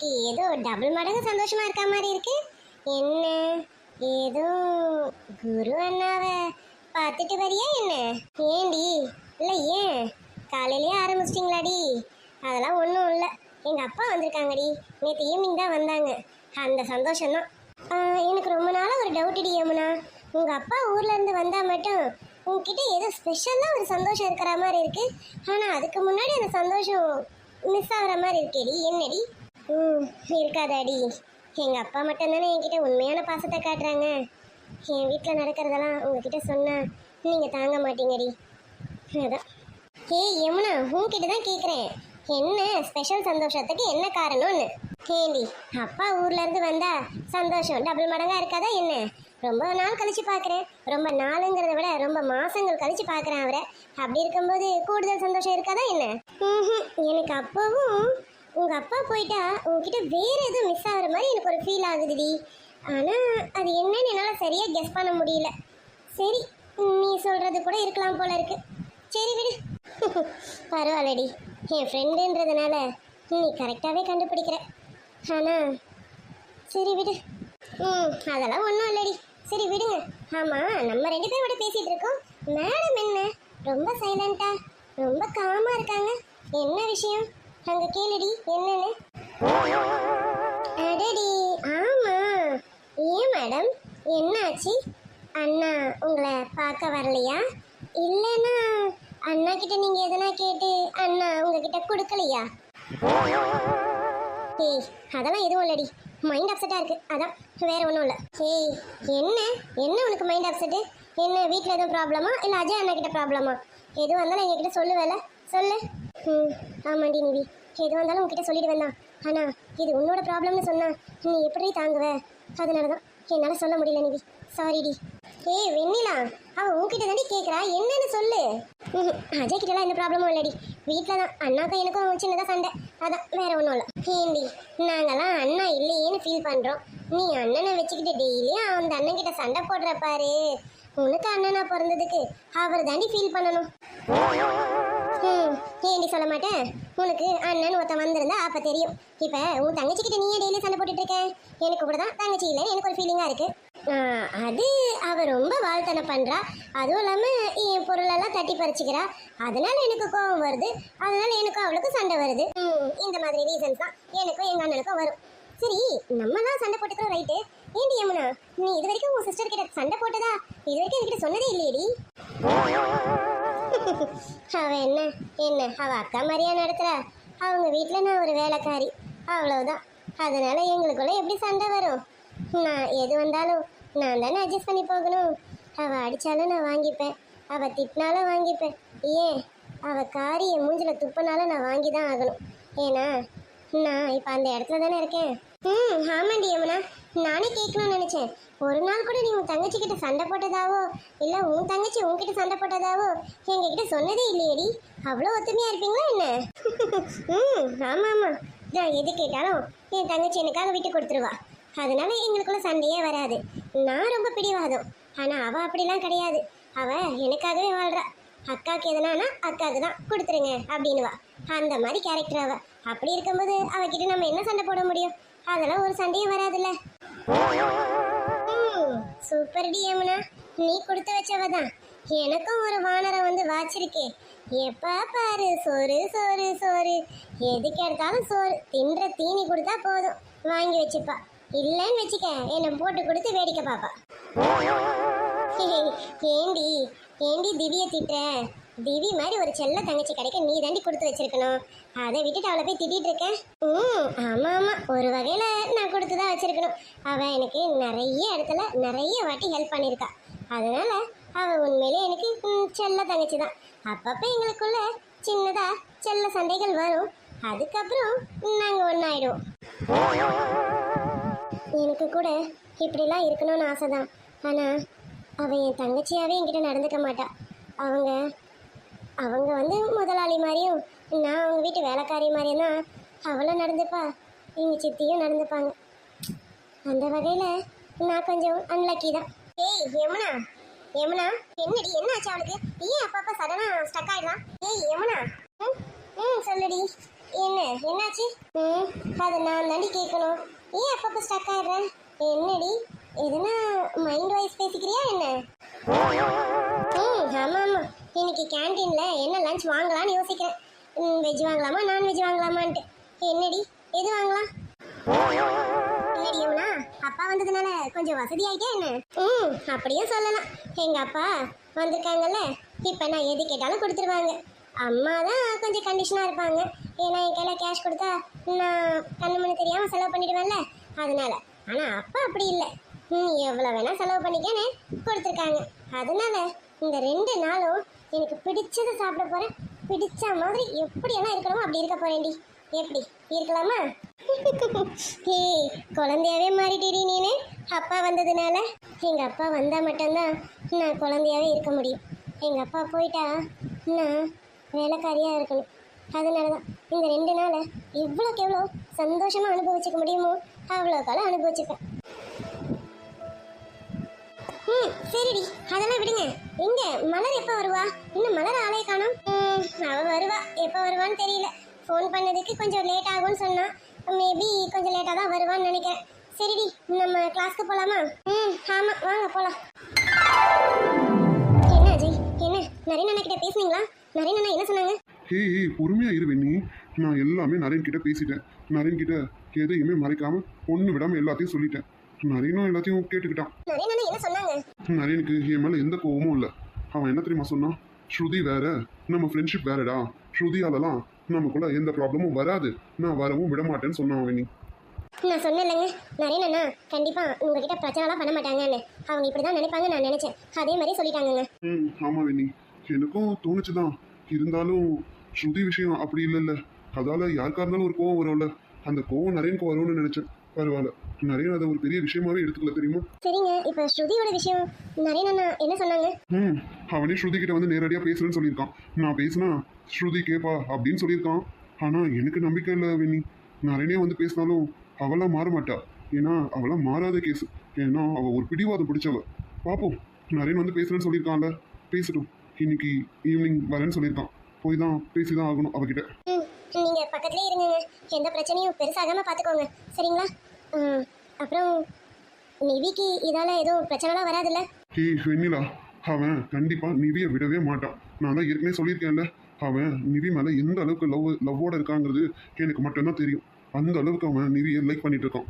இன்னைக்கு ஏதோ டபுள் மடங்கு சந்தோஷமா இருக்க மாதிரி இருக்கு. என்ன? ஏதோ குரு அண்ணாவை பார்த்துட்டு வரியா என்ன? ஏண்டி? இல்லை ஏன்? காலையிலேயே ஆரம்பிச்சிட்டிங்களாடி. அதெல்லாம் ஒன்றும் இல்லை. எங்கள் அப்பா வந்திருக்காங்கடி. நேற்று ஈவினிங் தான் வந்தாங்க. அந்த சந்தோஷம்தான். எனக்கு ரொம்ப நாளாக ஒரு டவுட்டுடி யமுனா. உங்கள் அப்பா ஊர்லேருந்து வந்தால் மட்டும் உங்ககிட்ட ஏதோ ஸ்பெஷலாக ஒரு சந்தோஷம் இருக்கிற மாதிரி இருக்குது ஆனால் அதுக்கு முன்னாடி அந்த சந்தோஷம் மிஸ் ஆகிற மாதிரி இருக்கேடி. என்னடி? ம் இருக்காதாடி. எங்கள் அப்பா மட்டும்தானே என்கிட்ட உண்மையான பாசத்தை காட்டுறாங்க. என் வீட்டில் நடக்கிறதெல்லாம் உங்ககிட்ட சொன்னால் நீங்கள் தாங்க மாட்டீங்கடி. அதான். ஏய் யமுனா உங்ககிட்ட தான் கேட்குறேன் என்ன ஸ்பெஷல் சந்தோஷத்துக்கு என்ன காரணம்னு? ஏண்டி அப்பா ஊர்லேருந்து வந்தால் வந்தா சந்தோஷம் டபுள் மடங்காக இருக்காதா என்ன? ரொம்ப நாள் கழித்து பார்க்குறேன் ரொம்ப நாளுங்கிறத விட ரொம்ப மாதங்கள் கழித்து பார்க்குறேன் அவரை. அப்படி இருக்கும்போது கூடுதல் சந்தோஷம் இருக்காதா என்ன? ம்ஹும். எனக்கு அப்போவும் உங்கள் அப்பா போயிட்டா உங்ககிட்ட வேறு எதுவும் மிஸ் ஆகிற மாதிரி எனக்கு ஒரு ஃபீல் ஆகுதுடி. ஆனால் அது என்னன்னு என்னால் சரியாக கெஸ் பண்ண முடியல. சரி நீ சொல்கிறது கூட இருக்கலாம் போல இருக்கு. சரி விடு. பரவாயில்லடி. என் ஃப்ரெண்டுன்றதுனால நீ கரெக்டாகவே கண்டுபிடிக்கிற. ஆனால் சரி விடு. ம் அதெல்லாம் ஒன்றும் இல்லடி. சரி விடுங்க. ஆமாம் நம்ம ரெண்டு பேரோட பேசிகிட்டு இருக்கோம். மேடம் என்ன? ரொம்ப சைலண்ட்டாக ரொம்ப காமாக இருக்காங்க. என்ன விஷயம்? அங்கே கேளுடி என்னன்னு? அடடி ஆமாம் ஏன் மேடம்? என்னாச்சு? அண்ணா உங்களை பார்க்க வரலையா? இல்லைன்னா அண்ணா கிட்ட நீங்க எதனா கேட்டு அண்ணா உங்ககிட்ட கொடுக்கலையா? ஏய் அதெல்லாம் எதுவும் இல்லடி. மைண்ட் அப்செட்டாக இருக்கு. அதான் வேற ஒன்றும் இல்லை. ஏய் என்ன? என்ன உனக்கு மைண்ட் அப்செட்டு என்ன வீட்டில் எதுவும் ப்ராப்ளமா இல்லை அஜய் அண்ணா கிட்ட ப்ராப்ளமா எதுவும் வந்தாலும் எங்ககிட்ட சொல்லுவேல? சொல்லு. ம் ஆமாண்டி நிவி. எது வந்தாலும் உங்ககிட்ட சொல்லிடுவேன் தான். ஆனால் இது உன்னோட ப்ராப்ளம்னு சொன்னா நீ எப்படி தாங்குவ? அதனால தான் என்னால் சொல்ல முடியல நிவி. சாரிடி ஏய் வெண்ணிலா அவ உன்கிட்ட தாண்டி கேட்குறா என்னன்னு சொல்லு. ம்ஹும். அஜய் கிட்டலாம் எந்த ப்ராப்ளமும் இல்லடி. வீட்டில் தான் அண்ணாக்கும் எனக்கும் சின்னதாக சண்டை. அதான் வேற ஒன்றும் இல்லை. ஏண்டி நாங்கெல்லாம் அண்ணா இல்லையேன்னு ஃபீல் பண்ணுறோம் நீ அண்ணனை வச்சுக்கிட்டு டெய்லியும் அந்த அண்ணன் கிட்ட சண்டை போடுற பாரு. உனக்கு அண்ணனா பிறந்ததுக்கு அவர் தாண்டி ஃபீல் பண்ணணும். ம் ஏண்டி சொல்ல மாட்டேன்? உனக்கு அண்ணன் ஒருத்தன் வந்திருந்தா அப்போ தெரியும். இப்போ உன் தங்கச்சிக்கிட்ட நீயே டெய்லி சண்டை போட்டுட்டு இருக்க? எனக்கு கூட தான் தங்கச்சி இல்லை எனக்கு ஒரு ஃபீலிங்கா இருக்கு. அது அவள் ரொம்ப வாழ்த்தனை பண்ணுறா அதுவும் இல்லாமல் என் பொருளெல்லாம் தட்டி பறிச்சுக்கிறா. அதனால எனக்கு கோவம் வருது. அதனால எனக்கும் அவளுக்கும் சண்டை வருது. இந்த மாதிரி ரீசன்ஸ் தான் எனக்கும் எங்க அண்ணனுக்கும் வரும். சரி நம்ம தான் சண்டை போட்டுக்கிறோம் ரைட்டு ஏண்டி யமுனா நீ இது வரைக்கும் உன் சிஸ்டர் கிட்ட சண்டை போட்டதா? இது வரைக்கும் என்கிட்ட சொன்னதே இல்லையேடி. அவ என்ன? என்ன? அவ அக்கா மாதிரியா நடத்துறா? அவங்க வீட்டில் நான் ஒரு வேலைக்காரி. அவ்வளோதான் அதனால எங்களுக்குள்ள எப்படி சண்டை வரும்? நான் எது வந்தாலும் நான் தானே அட்ஜஸ்ட் பண்ணி போகணும். அவள் அடித்தாலும் நான் வாங்கிப்பேன். அவள் திட்டினாலும் வாங்கிப்பேன். ஏன்? அவள் காரி என் துப்பினாலும் நான் வாங்கி தான் ஆகணும். ஏன்னா நான் இப்போ அந்த இடத்துல தானே இருக்கேன். ம் ஆமாண்டி யமுனா. நானே கேட்கணும்னு நினைச்சேன். ஒரு நாள் கூட நீ உன் தங்கச்சி கிட்ட சண்டை போட்டதாவோ இல்ல உன் தங்கச்சி உன்கிட்ட சண்டை போட்டதாவோ எங்ககிட்ட சொன்னதே இல்லையேடி. அவ்வளோ ஒத்துமையா இருப்பீங்களா என்ன? ம் ஆமா ஆமா. நான் எது கேட்டாலும் என் தங்கச்சி எனக்காக விட்டு கொடுத்துருவா. அதனால எங்களுக்குள்ள சண்டையே வராது. நான் ரொம்ப பிடிவாதம். ஆனா அவ அப்படிலாம் கிடையாது. அவ எனக்காகவே வாழ்றா. அக்காக்கு எதனானா அக்காவுக்கு தான் கொடுத்துருங்க அப்படின்னுவா. அந்த மாதிரி கேரக்டர் அவ. அப்படி இருக்கும்போது அவகிட்ட நம்ம என்ன சண்டை போட முடியும்? அதெல்லாம் ஒரு சண்டையும் வராதுல்ல. சூப்பர் டி யமுனா. நீ கொடுத்து வச்சவ தான். எனக்கும் ஒரு வானரம் வந்து வாச்சிருக்கே. எப்ப பாரு சோறு சோறு சோறு. எதுக்கு எடுத்தாலும் சோறு. தின்ற தீனி கொடுத்தா போதும். வாங்கி வச்சுப்பா. இல்லைன்னு வச்சுக்க என்னை போட்டு கொடுத்து வேடிக்கை பாப்பா ஏண்டி ஏண்டி திவ்ய திட்டுற? திவி மாதிரி ஒரு செல்ல தங்கச்சி கிடைக்க நீ தாண்டி கொடுத்து வச்சிருக்கணும். அதை விட்டுட்டு அவளை போய் திட்டிட்டு இருக்கேன் ம் ஆமாம் ஆமாம் ஒரு வகையில் நான் கொடுத்து தான் வச்சிருக்கணும். அவள் எனக்கு நிறைய இடத்துல நிறைய வாட்டி ஹெல்ப் பண்ணியிருக்கா. அதனால அவள் உண்மையிலே எனக்கு செல்ல தங்கச்சி தான். அப்பப்போ எங்களுக்குள்ள சின்னதாக செல்ல சண்டைகள் வரும். அதுக்கப்புறம் நாங்கள் ஒன்றாயிடுவோம் எனக்கு கூட இப்படிலாம் இருக்கணும்னு ஆசை தான் ஆனால் அவள் என் தங்கச்சியாகவே என்கிட்ட நடந்துக்க மாட்டாள் அவங்க அவங்க வந்து முதலாளி மாதிரியும் நான் அவங்க வீட்டு வேலைக்காரி மாதிரியும் தான் அவளும் நடந்துப்பா எங்கள் சித்தியும் நடந்துப்பாங்க. அந்த வகையில் நான் கொஞ்சம் அன்லக்கி தான். ஏய் யமுனா யமுனா என்னடி என்ன ஆச்சு அவளுக்கு? ஏன் அப்பப்போ சடனாக ஸ்டக் ஆகிடலாம் ஏய் யமுனா ம் ம் சொல்லுடி. என்ன என்னாச்சு? ம் அதை நான் தாண்டி கேட்கணும். ஏன் அப்பப்போ ஸ்டக் ஆகிடுறேன் என்னடி எதுனா மைண்ட் வைஸ் பேசிக்கிறியா என்ன? ம் ஆமாம் ஆமாம் இன்னைக்கு கேன்டீனில் என்ன லஞ்ச் வாங்கலாம்னு யோசிக்கிறேன். வெஜ் வாங்கலாமா நான்வெஜ் வாங்கலாமான்ட்டு. என்னடி எது வாங்கலாம்? என்னடி அப்பா வந்ததுனால கொஞ்சம் வசதியாயிட்டே என்ன? ம் அப்படியே சொல்லலாம். எங்க அப்பா வந்திருக்காங்கல்ல இப்போ நான் எது கேட்டாலும் கொடுத்துருவாங்க. அம்மா தான் கொஞ்சம் கண்டிஷனாக இருப்பாங்க. ஏன்னா என் கையில் கேஷ் கொடுத்தா நான் கண்ணு மணி தெரியாமல் செலவு பண்ணிடுவேன்ல. அதனால ஆனால் அப்பா அப்படி இல்லை. நீ எவ்வளோ வேணால் செலவு பண்ணிக்கன்னு கொடுத்துருக்காங்க. அதனால இந்த ரெண்டு நாளும் எனக்கு பிடிச்சதை சாப்பிட போகிறேன் பிடிச்ச மாதிரி எப்படியெல்லாம் இருக்கணுமோ அப்படி இருக்க போகிறேன்டி எப்படி? இருக்கலாமா? ஹே குழந்தையாவே மாறிட்டீடி நீனு. அப்பா வந்ததுனால எங்கள் அப்பா வந்தால் மட்டும்தான் நான் குழந்தையாவே இருக்க முடியும். எங்கள் அப்பா போயிட்டா நான் வேலைக்காரியாக இருக்கணும். அதனால தான் இந்த ரெண்டு நாளை எவ்வளோக்கு எவ்வளோ சந்தோஷமாக அனுபவிச்சுக்க முடியுமோ அவ்வளோ காலம் அனுபவிச்சுப்பேன். ம் சரிடி. அதெல்லாம் விடுங்க. எங்க? மலர் எப்போ வருவா? இன்னும் மலர் ஆளே காணோம். ம், அவ வருவா. எப்போ வருவான்னு தெரியல. ஃபோன் பண்ணதுக்கு கொஞ்சம் லேட் ஆகும்னு சொன்னா. மேபி கொஞ்சம் லேட்டாக தான் வருவான்னு நினைக்கிறேன். சரிடி நம்ம கிளாஸ்க்கு போலாமா? ம் ஆமாம் வாங்க போகலாம் என்ன அஜய்? என்ன? நரேன் அண்ணா கிட்ட பேசுனீங்களா? நரேன் அண்ணா என்ன சொன்னாங்க? ஹே ஹே பொறுமையாக இரு வெண்ணி. நான் எல்லாமே நரேன் கிட்ட பேசிட்டேன். நரேன் கிட்ட எதையுமே மறைக்காம ஒன்று விடாமல் எல்லாத்தையும் சொல்லிட்டேன். நரேனும் எல்லாத்தையும் கேட்டுக்கிட்டான். நரேனுக்கு என் மேல எந்த கோவமும் இல்லை. அவன் என்ன தெரியுமா சொன்னான்? ஸ்ருதி வேற நம்ம ஃப்ரெண்ட்ஷிப் வேறடா. ஸ்ருதியாலலாம் நமக்குள்ள எந்த ப்ராப்ளமும் வராது. நான் வரவும் விட மாட்டேன்னு சொன்னான் வெண்ணி நான் சொன்னேன்லங்க. நரேன் அண்ணா கண்டிப்பாக உங்ககிட்ட பிரச்சனைலாம் பண்ண மாட்டாங்கன்னு. அவங்க இப்படி தான் நினைப்பாங்க நான் நினச்சேன். அதே மாதிரி சொல்லிட்டாங்கங்க. ம் ஆமா வெண்ணி எனக்கும் தோணுச்சுதான். இருந்தாலும் ஸ்ருதி விஷயம் அப்படி இல்லைல்ல. அதால யாருக்கா இருந்தாலும் ஒரு கோவம் வரும்ல. அந்த கோவம் நரேனுக்கு வரும்னு நினைச்சேன். பரவாயில்ல. நரேன் அதை ஒரு பெரிய விஷயமாவே எடுத்துக்கல தெரியுமா? சரிங்க இப்போ ஸ்ருதியோட விஷயம் நரேன் அண்ணா என்ன சொன்னாங்க? ம் அவனே ஸ்ருதி கிட்ட வந்து நேரடியாக பேசுறேன்னு சொல்லியிருக்கான். நான் பேசினா ஸ்ருதி கேப்பா அப்படின்னு சொல்லியிருக்கான். ஆனால் எனக்கு நம்பிக்கை இல்லை வெண்ணி. நரேனே வந்து பேசினாலும் அவளாம் மாற மாட்டா. ஏன்னா அவளாம் மாறாத கேஸ் ஏன்னா அவள் ஒரு பிடிவாதம் பிடிச்சவ. பார்ப்போம் நரேன் வந்து பேசுறேன்னு சொல்லியிருக்கான்ல. பேசட்டும். இன்னைக்கு ஈவினிங் வரேன்னு சொல்லியிருக்கான். போய் தான் பேசி தான் ஆகணும் அவகிட்ட. ம் நீங்கள் பக்கத்துலேயே இருங்கங்க. எந்த பிரச்சனையும் பெருசாகாமல் பார்த்துக்கோங்க சரிங்களா? அப்புறம் நிவிக்கு இதால் எதுவும் பிரச்சனைலாம் வராதுல்ல? ஏய் வெண்ணிலா அவன் கண்டிப்பாக நிவியை விடவே மாட்டான். நான் தான் ஏற்கனவே சொல்லியிருக்கேன்ல அவன் நிவி மேலே எந்த அளவுக்கு லவ் லவ்வோட இருக்காங்கிறது எனக்கு மட்டும்தான் தெரியும். அந்த அளவுக்கு அவன் நிவியை லைக் பண்ணிட்டு இருக்கான்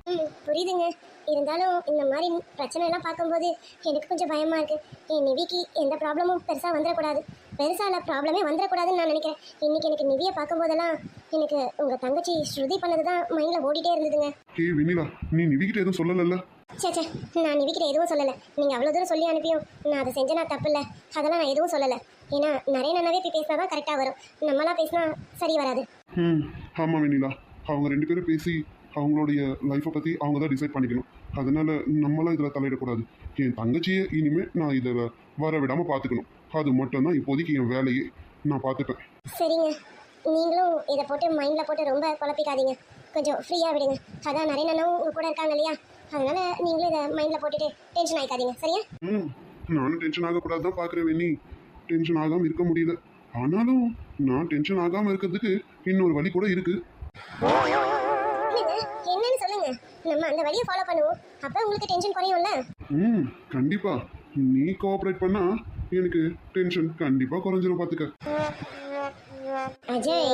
புரியுதுங்க. இருந்தாலும் இந்த மாதிரி பிரச்சனை எல்லாம் பார்க்கும்போது எனக்கு கொஞ்சம் பயமா இருக்கு. என் நிவிக்கு எந்த ப்ராப்ளமும் பெருசாக வந்துடக்கூடாது பெருசால ப்ராப்ளமே வந்துடக்கூடாதுன்னு நான் நினைக்கிறேன். இன்னைக்கு எனக்கு நிவியை பார்க்கும்போதெல்லாம் எனக்கு உங்க தங்கச்சி ஸ்ருதி பண்ணது தான் மைண்டில் ஓடிட்டே இருந்ததுங்க. ஏய் வெண்ணிலா நீ நிவிக்கிட்ட எதுவும் சொல்லலைல்ல? சே சே நான் நிவிக்கிட்ட எதுவும் சொல்லலை. நீங்கள் அவ்வளோ தூரம் சொல்லி அனுப்பியும். நான் அதை செஞ்சேனா தப்பு இல்லை. அதெல்லாம் நான் எதுவும் சொல்லலை. ஏன்னா நிறைய நன்னாவே பேசினா தான் கரெக்டாக வரும். நம்மளாம் பேசினா சரி வராது. ம் ஆமாம் வெண்ணிலா. அவங்க ரெண்டு பேரும் பேசி அவங்களுடைய லைஃப்பை பற்றி அவங்க தான் டிசைட் பண்ணிக்கணும். அதனால நம்மளாம் இதில் தலையிடக்கூடாது. என் தங்கச்சியை இனிமேல் நான் இதில் வர விடாமல் பார்த்துக்கணும் அது மட்டும்தான் இப்போதைக்கு என் வேலையே. நான் பார்த்துப்பேன் சரிங்க. நீங்களும் இதை போட்டு மைண்டில் போட்டு ரொம்ப குழப்பிக்காதீங்க. கொஞ்சம் ஃப்ரீயாக விடுங்க. அதான் நிறைய நன்னாவும் உங்கள் கூட இருக்காங்க இல்லையா? அதனால நீங்களும் இதை மைண்டில் போட்டுட்டு டென்ஷன் ஆகிக்காதீங்க சரியா? ம். நானும் டென்ஷன் ஆகக்கூடாது தான் பார்க்குறேன் வெண்ணி. டென்ஷன் ஆகாமல் இருக்க முடியல. ஆனாலும் நான் டென்ஷன் ஆகாமல் இருக்கிறதுக்கு இன்னொரு வழி கூட இருக்கு. என்னங்க என்னன்னு சொல்லுங்க. நம்ம அந்த வழியை ஃபாலோ பண்ணுவோம். அப்போ உங்களுக்கு டென்ஷன் குறையும்ல? ம் கண்டிப்பா. நீ கோஆப்ரேட் பண்ணா எனக்கு டென்ஷன் கண்டிப்பா குறைஞ்சிரும் பார்த்துக்க அஜய்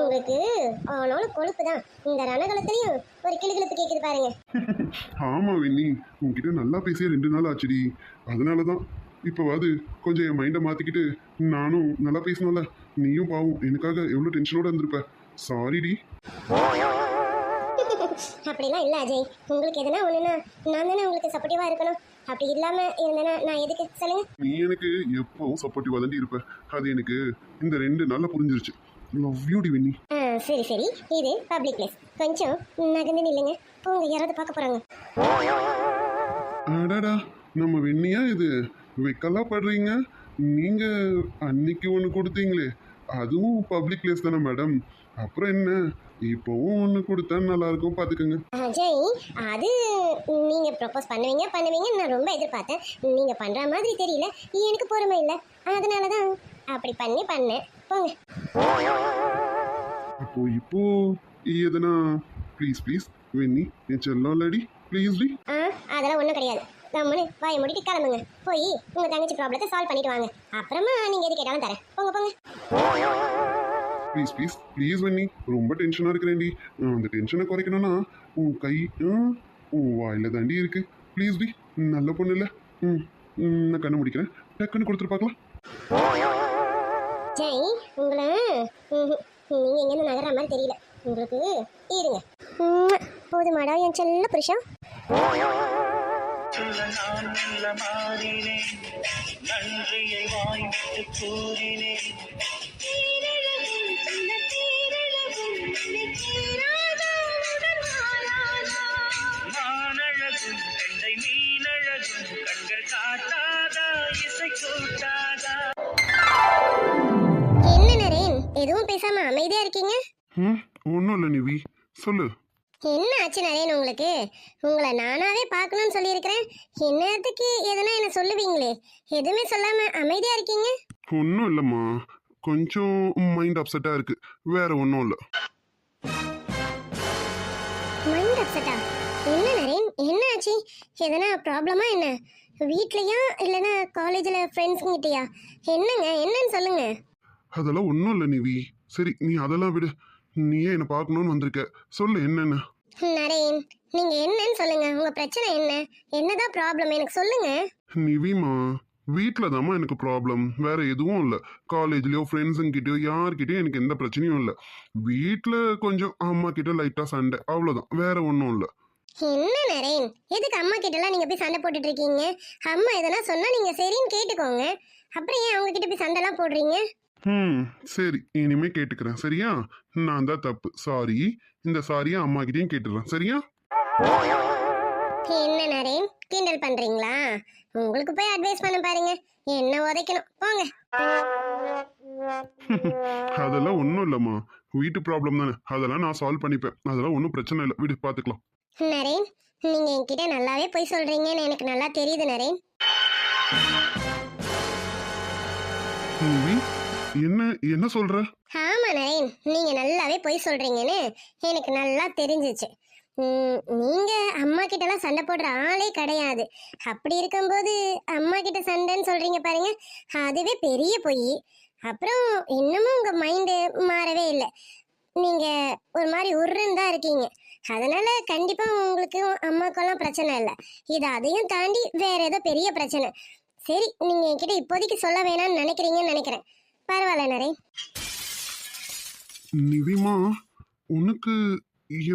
உங்களுக்கு அவனோட கொழுப்பு தான் இந்த ரணகலத்துலையும் ஒரு கிளுகிழப்பு கேட்குது பாருங்க. ஆமா வெண்ணி. உன்கிட்ட நல்லா பேசிய ரெண்டு நாள் ஆச்சுடி. அதனால தான் இப்போவாது கொஞ்சம் என் மைண்டை மாற்றிக்கிட்டு நானும் நல்லா பேசணும்ல. நீயும் பாவம் எனக்காக எவ்வளோ டென்ஷனோட இருந்திருப்ப. சாரிடி அப்படிலாம் இல்லை அஜய். உங்களுக்கு எதுனா ஒன்றுனா நான் தானே உங்களுக்கு சப்போர்ட்டிவாக இருக்கணும். அப்படி இல்லாமல் இருந்தேன்னா நான் எதுக்கு? சொல்லுங்க. நீ எனக்கு எப்பவும் சப்போர்ட்டிவாக தாண்டி இருப்ப. அது எனக்கு இந்த ரெண்டு நாளில் புரிஞ்சிருச்சு. லவ் யூடி வெண்ணி ஆ சரி சரி. இது பப்ளிக் பிளேஸ் கொஞ்சம் நகர்ந்து நில்லுங்க. போங்க யாராவது பார்க்க போகிறாங்க அடடா நம்ம வெண்ணியா இது? வைக்கலாம் படுறீங்க? நீங்க அன்னைக்கு ஒன்று கொடுத்தீங்களே. அதுவும் பப்ளிக் பிளேஸ் தானே மேடம் அப்புறம் என்ன? இப்போவும் ஒன்று கொடுத்தா நல்லா இருக்கும் பார்த்துக்கோங்க அஜய் அது நீங்கள் ப்ரப்போஸ் பண்ணுவீங்க பண்ணுவீங்க நான் ரொம்ப எதிர்பார்த்தேன். நீங்கள் பண்ணுற மாதிரி தெரியல எனக்கு பொறுமை இல்லை. அதனால தான் அப்படி பண்ணி பண்ணேன். போங்க. ஓ இப்போ எதுனா ப்ளீஸ் ப்ளீஸ் வெண்ணி என் செல்லம் லேடி ப்ளீஸ் டி. ஆ அதெல்லாம் ஒன்றும் கிடையாது. கம்முன்னு வாயை மூடிட்டு கிளம்புங்க. போய் உங்கள் தங்கச்சி ப்ராப்ளத்தை சால்வ் பண்ணிட்டு வாங்க. அப்புறமா நீங்கள் எது கேட்டாலும் தரேன். போங்க போங்க. Please please please Venni. ரொம்ப டென்ஷனாக இருக்கிறேன்டி அந்த டென்ஷனை குறைக்கணும்னா உன் கை உன் வாயில் தாண்டி இருக்கு. ப்ளீஸ் டி நல்ல பொண்ணு இல்லை ம் நான் கண்ணை முடிக்கிறேன். டக்குன்னு கொடுத்துட்டு பார்க்கலாம் ஜெய் உங்களை ம்ஹும். நீங்க எங்கேருந்து நகர்ற மாதிரி தெரியல. உங்களுக்கு இருங்க. போதுமாடா என் செல்ல புருஷன் சொல்ல நான் மெல்ல மாறினேன். நன்றியை வாய்விட்டு கூறினேன். மானழகும் கண்டை மீனழகும் கண்கள் காட்டாதா இசை கூட்டாதா? என்ன நரேன் எதுவும் பேசாம அமைதியா இருக்கீங்க? ஒன்றும் இல்லை நிவி. சொல்லு. என்ன ஆச்சு நரேன் உங்களுக்கு? உங்களை நானாவே பார்க்கணும்னு சொல்லியிருக்கிறேன். என்னத்துக்கு எதனா என்ன சொல்லுவீங்களே? எதுவுமே சொல்லாம அமைதியா இருக்கீங்க? ஒன்றும் இல்லைம்மா. கொஞ்சம் மைண்ட் அப்செட்டாக இருக்குது வேற ஒன்றும் இல்லை. மைண்ட் அப்செட்டா என்ன நரேன்? என்ன ஆச்சு? எதனா ப்ராப்ளமா என்ன? வீட்லயா? இல்லைன்னா காலேஜில் ஃப்ரெண்ட்ஸுங்கிட்டயா என்னங்க? என்னன்னு சொல்லுங்க. அதெல்லாம் ஒன்றும் இல்லை நிவி. சரி நீ அதெல்லாம் விடு. நீயே என்னை பார்க்கணுன்னு வந்திருக்க. சொல்லு என்னென்ன. நரேன் நீங்க என்னன்னு சொல்லுங்க. உங்க பிரச்சனை என்ன? என்னதான் ப்ராப்ளம் எனக்கு சொல்லுங்க. நிவிமா வீட்டில் தாம்மா எனக்கு ப்ராப்ளம் வேற எதுவும் இல்லை. காலேஜ்லேயோ ஃப்ரெண்ட்ஸுங்கிட்டயோ யார்கிட்டயும் எனக்கு எந்த பிரச்சனையும் இல்லை. வீட்டில் கொஞ்சம் அம்மா கிட்ட லைட்டாக சண்டை. அவ்வளோதான் வேற ஒன்றும் இல்லை. என்ன நரேன்? எதுக்கு அம்மா கிட்டலாம் நீங்க போய் சண்டை போட்டுட்டு இருக்கீங்க? அம்மா எதனா சொன்னா நீங்க சரின்னு கேட்டுக்கோங்க. அப்புறம் ஏன் அவங்க கிட்ட போய் சண்டைலாம் போடுறீங்க? ம் சரி இனிமே கேட்டுக்கிறேன். சரியா? நான் தான் தப்பு. சாரி இந்த சாரியை அம்மா கிட்டேயும் கேட்டுடுறேன் சரியா? என்ன நரேன்? கிண்டல் பண்றீங்களா? உங்களுக்கு போய் அட்வைஸ் பண்ண பாருங்க. என்ன உதைக்கணும்? போங்க. அதெல்லாம் ஒன்றும் இல்லைம்மா. வீட்டு ப்ராப்ளம் தானே. அதெல்லாம் நான் சால்வ் பண்ணிப்பேன். அதெல்லாம் ஒன்றும் பிரச்சனை இல்லை. வீடு பார்த்துக்கலாம் நரேன் நீங்க என்கிட்ட நல்லாவே போய் சொல்றீங்கன்னு எனக்கு நல்லா தெரியுது நரேன். என்ன என்ன சொல்ற? ஆமா நயன் நீங்க நல்லாவே பொய் சொல்றீங்கன்னு எனக்கு நல்லா தெரிஞ்சிச்சு. நீங்க அம்மா கிட்டலாம் சண்டை போடுற ஆளே கிடையாது. அப்படி இருக்கும்போது அம்மா கிட்ட சண்டைன்னு சொல்றீங்க பாருங்க அதுவே பெரிய பொய். அப்புறம் இன்னமும் உங்க மைண்டு மாறவே இல்லை. நீங்க ஒரு மாதிரி உருன்னு தான் இருக்கீங்க. அதனால கண்டிப்பா உங்களுக்கு அம்மாக்கெல்லாம் பிரச்சனை இல்லை. இது அதையும் தாண்டி வேற ஏதோ பெரிய பிரச்சனை. சரி நீங்க என்கிட்ட இப்போதைக்கு சொல்ல வேணாம்னு நினைக்கிறீங்கன்னு நினைக்கிறேன். பரவாயில்ல நரேன் நிவிமா உனக்கு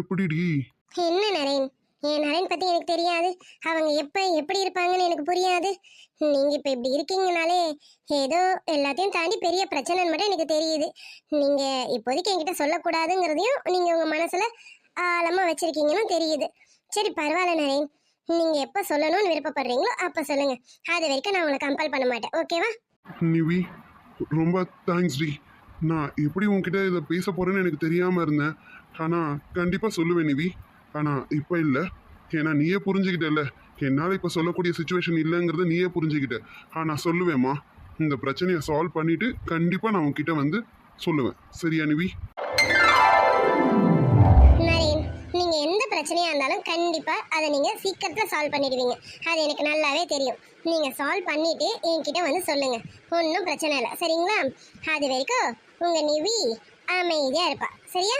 எப்படிடி? என்ன நரேன் என் நரேன் பத்தி எனக்கு தெரியாது. அவங்க எப்ப எப்படி இருப்பாங்கன்னு எனக்கு புரியாது. நீங்க இப்ப இப்படி இருக்கீங்கனாலே ஏதோ எல்லாத்தையும் தாண்டி பெரிய பிரச்சனைன்னு மட்டும் எனக்கு தெரியுது. நீங்க இப்போதைக்கு என்கிட்ட சொல்லக்கூடாதுங்கிறதையும் நீங்க உங்க மனசுல ஆழமா வச்சிருக்கீங்கன்னு தெரியுது. சரி பரவாயில்ல நரேன் நீங்க எப்ப சொல்லணும்னு விருப்பப்படுறீங்களோ அப்ப சொல்லுங்க. அது வரைக்கும் நான் உங்களை கம்பல் பண்ண மாட்டேன். ஓகேவா நிவி ரொம்ப தேங்க்ஸ் டி. நான் எப்படி உன்கிட்ட இதை பேச போகிறேன்னு எனக்கு தெரியாமல் இருந்தேன். ஆனால் கண்டிப்பாக சொல்லுவேன் நிவி. ஆனால் இப்போ இல்லை. ஏன்னா நீயே புரிஞ்சுக்கிட்டல என்னால் இப்போ சொல்லக்கூடிய சுச்சுவேஷன் இல்லைங்கிறத நீயே புரிஞ்சுக்கிட்ட. ஆனால் நான் சொல்லுவேம்மா. இந்த பிரச்சனையை சால்வ் பண்ணிவிட்டு கண்டிப்பாக நான் உன்கிட்ட வந்து சொல்லுவேன். சரியா நிவி? நீங்க எந்த பிரச்சனையா இருந்தாலும் கண்டிப்பா அதை நீங்க சீக்கிரத்துல சால்வ் பண்ணிடுவீங்க. அது எனக்கு நல்லாவே தெரியும். நீங்க சால்வ் பண்ணிட்டு என்கிட்ட வந்து சொல்லுங்க. ஒன்றும் பிரச்சனை இல்லை. சரிங்களா? அது வரைக்கும் உங்க நிவி அமைதியா இருப்பா. சரியா?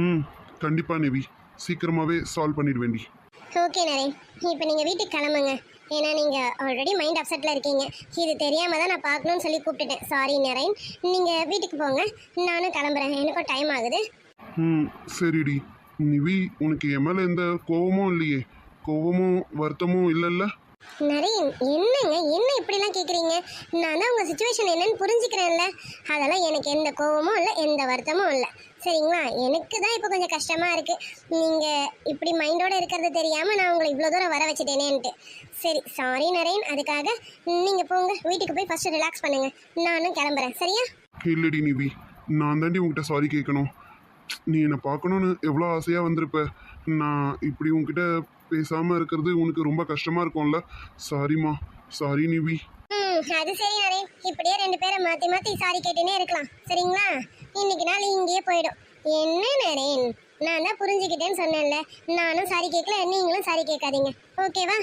ம் கண்டிப்பா நிவி. சீக்கிரமாவே சால்வ் பண்ணிடுவேண்டி. ஓகே நரேன் இப்போ நீங்க வீட்டுக்கு கிளம்புங்க. ஏன்னா நீங்க ஆல்ரெடி மைண்ட் அப்செட்ல இருக்கீங்க. இது தெரியாம தான் நான் பார்க்கணும்னு சொல்லி கூப்பிட்டுட்டேன். சாரி நரேன் நீங்க வீட்டுக்கு போங்க. நானும் கிளம்புறேன். எனக்கும் டைம் ஆகுது. ம் சரிடி. நிவி உனக்கு என் மேலே எந்த கோவமும் இல்லையே. கோவமும் வருத்தமும் இல்லைல்ல? நரேன் என்னங்க என்ன இப்படிலாம் கேட்குறீங்க நான் தான் உங்கள் சுச்சுவேஷன் என்னன்னு புரிஞ்சுக்கிறேன்ல. அதெல்லாம் எனக்கு எந்த கோவமும் இல்லை எந்த வருத்தமும் இல்லை. சரிங்களா? எனக்கு தான் இப்போ கொஞ்சம் கஷ்டமாக இருக்குது நீங்கள் இப்படி மைண்டோட இருக்கிறது தெரியாமல் நான் உங்களை இவ்வளோ தூரம் வர வச்சுட்டேனேன்ட்டு. சரி சாரி நரேன். அதுக்காக நீங்கள் போங்க. வீட்டுக்கு போய் ஃபஸ்ட்டு ரிலாக்ஸ் பண்ணுங்க. நானும் கிளம்புறேன். சரியா? இல்லடி நிவி நான் தாண்டி உங்ககிட்ட சாரி கேட்கணும் நீ என்னை பார்க்கணுன்னு எவ்வளோ ஆசையாக வந்திருப்ப. நான் இப்படி உன்கிட்ட பேசாமல் இருக்கிறது உனக்கு ரொம்ப கஷ்டமாக இருக்கும்ல. சாரிம்மா சாரி நிவி ம் அது சரி நரேன் இப்படியே ரெண்டு பேரும் மாற்றி மாற்றி சாரி கேட்டுனே இருக்கலாம். சரிங்களா? இன்னைக்கு நாள் இங்கேயே போயிடும். என்ன நரேன் நான் தான் புரிஞ்சுக்கிட்டேன்னு சொன்னேன்ல. நானும் சாரி கேட்கல நீங்களும் சாரி கேட்காதீங்க. ஓகேவா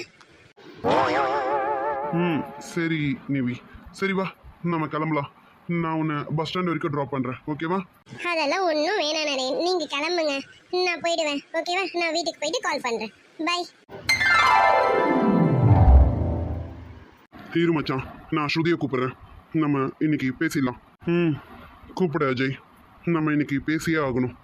ம் சரி நிவி சரி வா நம்ம கிளம்பலாம். நான் உன்னை பஸ் ஸ்டாண்ட் வரைக்கும் ட்ராப் பண்ணுறேன் ஓகேவா அதெல்லாம் ஒன்றும் வேணாம் நரேன். நீங்கள் கிளம்புங்க. நான் போயிடுவேன் ஓகேவா நான் வீட்டுக்கு போயிட்டு கால் பண்ணுறேன் பை இரு மச்சான் நான் ஸ்ருதியை கூப்பிடுறேன். நம்ம இன்னைக்கு பேசிடலாம். ம் கூப்பிடு அஜய். நம்ம இன்னைக்கு பேசியே ஆகணும்.